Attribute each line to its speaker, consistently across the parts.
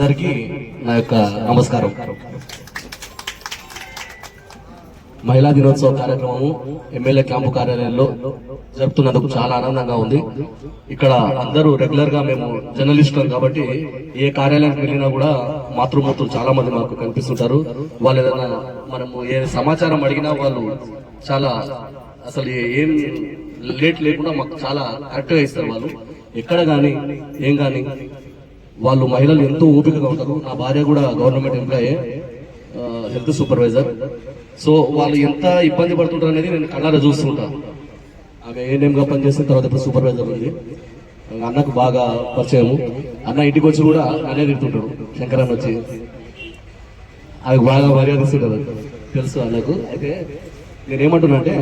Speaker 1: అందరికీ నా యొక్క నమస్కారం. మహిళా దినోత్సవ కార్యక్రమము ఎమ్మెల్యే క్యాంపు కార్యాలయంలో జరుపుతున్నందుకు చాలా ఆనందంగా ఉంది. ఇక్కడ అందరూ రెగ్యులర్గా మేము జర్నలిస్టులం కాబట్టి ఏ కార్యాలయానికి వెళ్ళినా కూడా మాతృమూర్తులు చాలా మంది మాకు కనిపిస్తుంటారు. వాళ్ళు ఏదైనా మనము ఏ సమాచారం అడిగినా వాళ్ళు చాలా అసలు ఏం లేట్ లేకుండా మాకు చాలా కరెక్ట్గా ఇస్తారు వాళ్ళు. ఎక్కడ గాని ఏం గాని వాళ్ళు మహిళలు ఎంతో ఓపికగా ఉంటారు. నా భార్య కూడా government employee health supervisor. So వాళ్ళు ఎంత ఇబ్బంది పడుతుంటారు అనేది నేను కళ్ళారా చూస్తుంటా. ఆమె ఏఎన్ఎంగా పనిచేసిన తర్వాత ఇప్పుడు సూపర్వైజర్ ఉంది. అన్నకు బాగా పరిచయము. అన్న ఇంటికి వచ్చి కూడా అనే తింటుంటాడు శంకరన్న వచ్చి. ఆమెకు బాగా మర్యాద ఇస్తుంటారు తెలుసు అన్నకు. అయితే నేనేమంటున్నా అంటే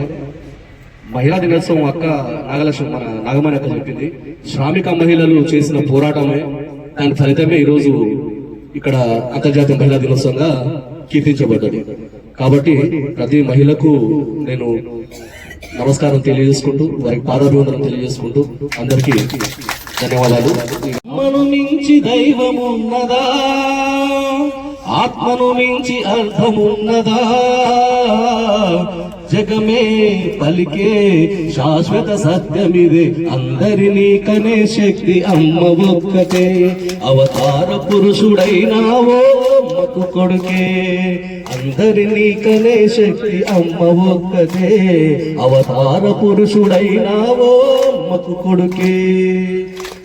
Speaker 1: మహిళా దినోత్సవం అక్క నాగలక్ష్మి మన నాగమణి అక్క చెప్పింది. శ్రామిక మహిళలు చేసిన పోరాటమే దాని ఫలితమే ఈరోజు ఇక్కడ అంతర్జాతీయ మహిళా దినోత్సవంగా కీర్తించబడ్డది. కాబట్టి ప్రతి మహిళకు నేను నమస్కారం తెలియజేసుకుంటూ వారికి పాదాభివందనం తెలియజేసుకుంటూ అందరికీ ధన్యవాదాలు. అమ్మను మించి దైవమున్నదా? ఆత్మను మించి అర్థమున్నదా జగమే పలికే శాశ్వత సత్యమిదే. అందరినీ కనే శక్తి అమ్మ ఒక్కటే. అవతార పురుషుడైనావో అమ్మకు కొడుకే. అందరినీ కనే శక్తి అమ్మ ఒక్కటే. అవతార పురుషుడైనావో అమ్మకు కొడుకే.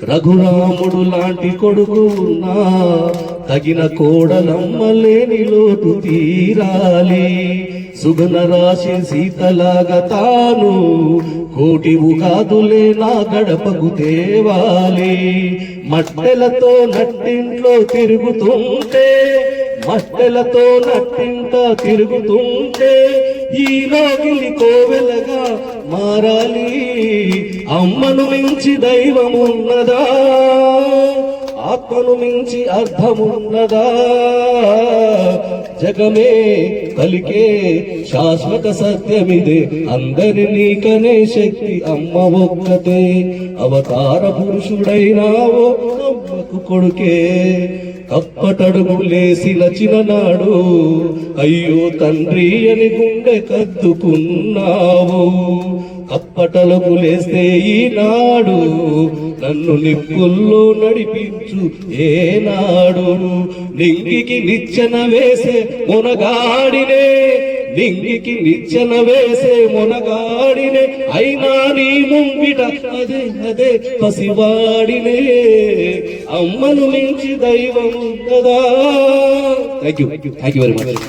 Speaker 1: రఘురాముడు లాంటి కొడుకు ఉన్నా తగిన కోడలమ్మలేని లోటు తీరాలి. సుగన రాశి సీతలాగా తాను. కోటి ఉగాదులే నా గడపకు తేవాలి. మట్టెలతో నట్టింట్లో తిరుగుతుంటే మట్టెలతో నట్టింట తిరుగుతుంటే ఈ నాగిలి కోవెలగా మారాలి. అమ్మను మించి దైవమున్నదా? ఆత్మను మించి అర్థమున్నదా? జగమే కలికే శాశ్వత సత్యమిదే. అందరినీ కనే శక్తి అమ్మ ఒక్కతే అవతార పురుషుడైనావో అమ్మకు కొడుకే. కప్పటడుగు లేసిన చిన్ననాడు అయ్యో తండ్రి అని గుండె కద్దుకున్నావు. అప్పటలకు లేస్తే ఈనాడు నన్ను నిప్పుల్లో నడిపించు ఏనాడు. నింగికి నిచ్చెన వేసే మునగాడినే నింగికి నిచ్చెన వేసే మునగాడినే అయినా నీ ముంగిట అదే అదే పసివాడినే. అమ్మను మించి దైవం కదా thank you thank you very much